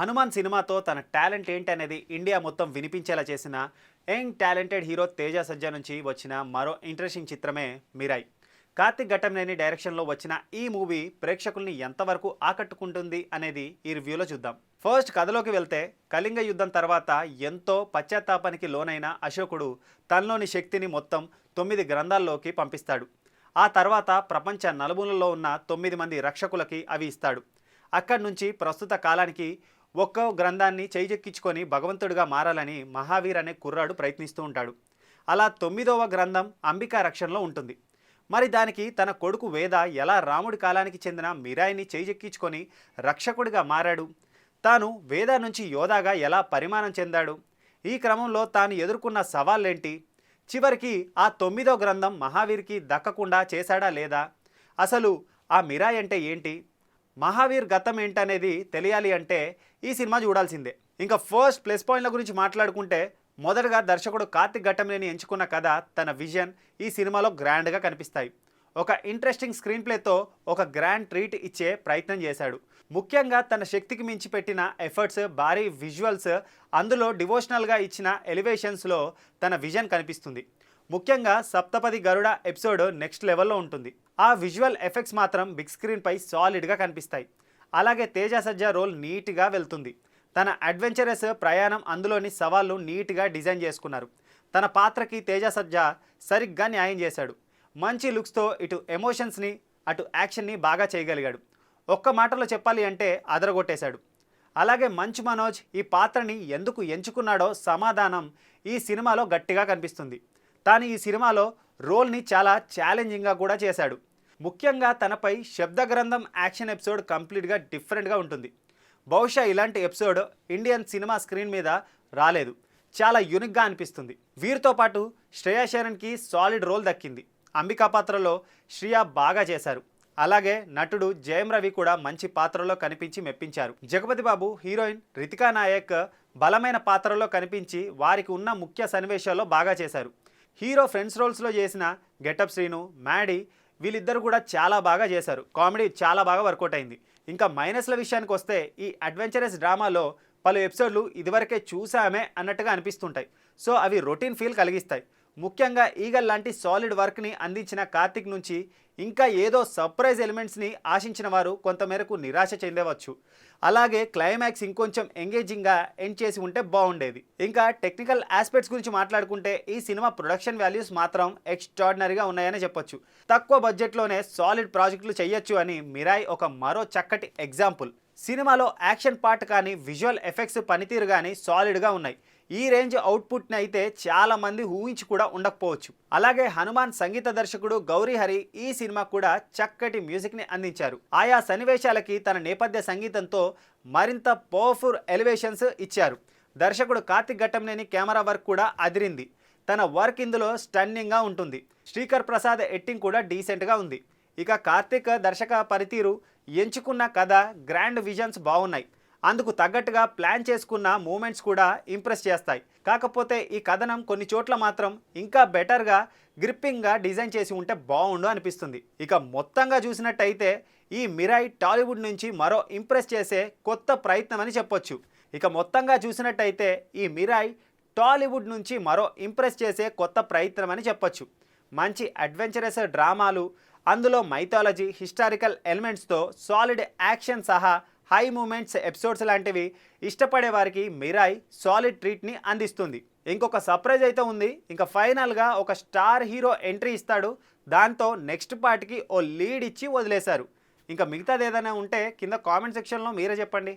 హనుమాన్ సినిమాతో తన టాలెంట్ ఏంటి అనేది ఇండియా మొత్తం వినిపించేలా చేసిన young talented hero Teja Sajja నుంచి వచ్చిన మరో ఇంట్రెస్టింగ్ చిత్రమే మిరాయ్. కార్తిక్ ఘట్టంనేని డైరెక్షన్లో వచ్చిన ఈ మూవీ ప్రేక్షకుల్ని ఎంతవరకు ఆకట్టుకుంటుంది అనేది ఈ రివ్యూలో చూద్దాం. ఫస్ట్ కథలోకి వెళ్తే కళింగ యుద్ధం తర్వాత ఎంతో పశ్చాత్తాపానికి లోనైన అశోకుడు తనలోని శక్తిని మొత్తం తొమ్మిది గ్రంథాల్లోకి పంపిస్తాడు. ఆ తర్వాత ప్రపంచ నలుమూలలో ఉన్న తొమ్మిది మంది రక్షకులకి అవి ఇస్తాడు. అక్కడి నుంచి ప్రస్తుత కాలానికి ఒక్కో గ్రంథాన్ని చేయిజెక్కించుకొని భగవంతుడిగా మారాలని మహావీర్ అనే కుర్రాడు ప్రయత్నిస్తూ ఉంటాడు. అలా తొమ్మిదవ గ్రంథం అంబికా రక్షణలో ఉంటుంది. మరి దానికి తన కొడుకు వేద ఎలా రాముడి కాలానికి చెందిన మిరాయిని చేయిజెక్కించుకొని రక్షకుడిగా మారాడు? తాను వేద నుంచి యోధాగా ఎలా పరిమాణం చెందాడు? ఈ క్రమంలో తాను ఎదుర్కొన్న సవాళ్ళేంటి? చివరికి ఆ తొమ్మిదో గ్రంథం మహావీర్కి దక్కకుండా చేశాడా లేదా? అసలు ఆ మిరాయి అంటే ఏంటి? మహావీర్ గతం ఏంటనేది తెలియాలి అంటే ఈ సినిమా చూడాల్సిందే. ఇంకా ఫస్ట్ ప్లస్ పాయింట్ల గురించి మాట్లాడుకుంటే మొదటగా దర్శకుడు కార్తిక్ ఘట్టంలేని ఎంచుకున్న కథ తన విజన్ ఈ సినిమాలో గ్రాండ్గా కనిపిస్తాయి. ఒక ఇంట్రెస్టింగ్ స్క్రీన్ ప్లేతో ఒక గ్రాండ్ ట్రీట్ ఇచ్చే ప్రయత్నం చేశాడు. ముఖ్యంగా తన శక్తికి మించి పెట్టిన ఎఫర్ట్స్ భారీ విజువల్స్ అందులో డివోషనల్గా ఇచ్చిన ఎలివేషన్స్లో తన విజన్ కనిపిస్తుంది. ముఖ్యంగా సప్తపది గరుడ ఎపిసోడ్ నెక్స్ట్ లెవెల్లో ఉంటుంది. ఆ విజువల్ ఎఫెక్ట్స్ మాత్రం బిగ్ స్క్రీన్పై సాలిడ్గా కనిపిస్తాయి. అలాగే తేజ సజ్జా రోల్ నీట్గా వెళ్తుంది. తన అడ్వెంచరస్ ప్రయాణం అందులోని సవాళ్ళు నీట్గా డిజైన్ చేసుకున్నారు. తన పాత్రకి తేజ సజ్జా సరిగ్గా న్యాయం చేశాడు. మంచి లుక్స్తో ఇటు ఎమోషన్స్ని అటు యాక్షన్ని బాగా చేయగలిగాడు. ఒక్క మాటలో చెప్పాలి అంటే అదరగొట్టేశాడు. అలాగే మంచు మనోజ్ ఈ పాత్రని ఎందుకు ఎంచుకున్నాడో సమాధానం ఈ సినిమాలో గట్టిగా కనిపిస్తుంది. తాను ఈ సినిమాలో రోల్ని చాలా ఛాలెంజింగ్గా కూడా చేశాడు. ముఖ్యంగా తనపై శబ్ద గ్రంథం యాక్షన్ ఎపిసోడ్ కంప్లీట్గా డిఫరెంట్గా ఉంటుంది. బహుశా ఇలాంటి ఎపిసోడ్ ఇండియన్ సినిమా స్క్రీన్ మీద రాలేదు. చాలా యూనిక్గా అనిపిస్తుంది. వీరితో పాటు శ్రేయా శరణ్కి సాలిడ్ రోల్ దక్కింది. అంబికా పాత్రలో శ్రియా బాగా చేశారు. అలాగే నటుడు జయం రవి కూడా మంచి పాత్రలో కనిపించి మెప్పించారు. జగపతి బాబు హీరోయిన్ రితికా నాయక్ బలమైన పాత్రలో కనిపించి వారికి ఉన్న ముఖ్య సన్నివేశాల్లో బాగా చేశారు. హీరో ఫ్రెండ్స్ రోల్స్లో చేసిన గెటప్ శ్రీను మ్యాడీ వీళ్ళిద్దరు కూడా చాలా బాగా చేశారు. కామెడీ చాలా బాగా వర్కౌట్ అయింది. ఇంకా మైనస్ల విషయానికి వస్తే ఈ అడ్వెంచరస్ డ్రామాలో పలు ఎపిసోడ్లు ఇదివరకే చూసామే అన్నట్టుగా అనిపిస్తుంటాయి. సో అవి రొటీన్ ఫీల్ కలిగిస్తాయి. ముఖ్యంగా ఈగల్ లాంటి సాలిడ్ వర్క్ని అందించిన కార్తిక్ నుంచి ఇంకా ఏదో సర్ప్రైజ్ ఎలిమెంట్స్ని ఆశించిన వారు కొంతమేరకు నిరాశ చెందవచ్చు. అలాగే క్లైమాక్స్ ఇంకొంచెం ఎంగేజింగ్గా ఎండ్ చేసి ఉంటే బాగుండేది. ఇంకా టెక్నికల్ ఆస్పెక్ట్స్ గురించి మాట్లాడుకుంటే ఈ సినిమా ప్రొడక్షన్ వాల్యూస్ మాత్రం ఎక్స్ట్రాడినరీగా ఉన్నాయని చెప్పొచ్చు. తక్కువ బడ్జెట్లోనే సాలిడ్ ప్రాజెక్టులు చేయొచ్చు అని మిరాయ్ ఒక మరో చక్కటి ఎగ్జాంపుల్ సినిమాలో యాక్షన్ పార్ట్ కానీ విజువల్ ఎఫెక్ట్స్ పనితీరు కానీ సాలిడ్గా ఉన్నాయి. ఈ రేంజ్ అవుట్పుట్ని అయితే చాలామంది ఊహించి కూడా ఉండకపోవచ్చు. అలాగే హనుమాన్ సంగీత దర్శకుడు గౌరీ హరి ఈ సినిమా కూడా చక్కటి మ్యూజిక్ని అందించారు. ఆయా సన్నివేశాలకి తన నేపథ్య సంగీతంతో మరింత పవర్ఫుల్ ఎలివేషన్స్ ఇచ్చారు. దర్శకుడు కార్తిక్ ఘట్టంనేని కెమెరా వర్క్ కూడా అదిరింది. తన వర్క్ ఇందులో స్టన్నింగ్గా ఉంటుంది. శ్రీకర్ ప్రసాద్ ఎట్టింగ్ కూడా డీసెంట్గా ఉంది. ఇక కార్తిక్ దర్శక పనితీరు ఎంచుకున్న కథ గ్రాండ్ విజన్స్ బాగున్నాయి. అందుకు తగ్గట్టుగా ప్లాన్ చేసుకున్న మూమెంట్స్ కూడా ఇంప్రెస్ చేస్తాయి. కాకపోతే ఈ కథనం కొన్ని చోట్ల మాత్రం ఇంకా బెటర్గా గ్రిప్పింగ్గా డిజైన్ చేసి ఉంటే బాగుండు అనిపిస్తుంది. ఇక మొత్తంగా చూసినట్టయితే ఈ మిరాయి టాలీవుడ్ నుంచి మరో ఇంప్రెస్ చేసే కొత్త ప్రయత్నం అని చెప్పొచ్చు. ఇక మొత్తంగా చూసినట్టయితే ఈ మిరాయి టాలీవుడ్ నుంచి మరో ఇంప్రెస్ చేసే కొత్త ప్రయత్నం అని చెప్పొచ్చు. మంచి అడ్వెంచరస్ డ్రామాలు అందులో మైథాలజీ హిస్టారికల్ ఎలిమెంట్స్తో సాలిడ్ యాక్షన్ సహా హై మూమెంట్స్ ఎపిసోడ్స్ లాంటివి ఇష్టపడే వారికి మిరాయ్ సాలిడ్ ట్రీట్ని అందిస్తుంది. ఇంకొక సర్ప్రైజ్ అయితే ఉంది. ఇంకా ఫైనల్గా ఒక స్టార్ హీరో ఎంట్రీ ఇస్తాడు. దాంతో నెక్స్ట్ పార్ట్కి ఓ లీడ్ ఇచ్చి వదిలేశారు. ఇంకా మిగతాది ఏదైనా ఉంటే కింద కామెంట్ సెక్షన్లో మీరే చెప్పండి.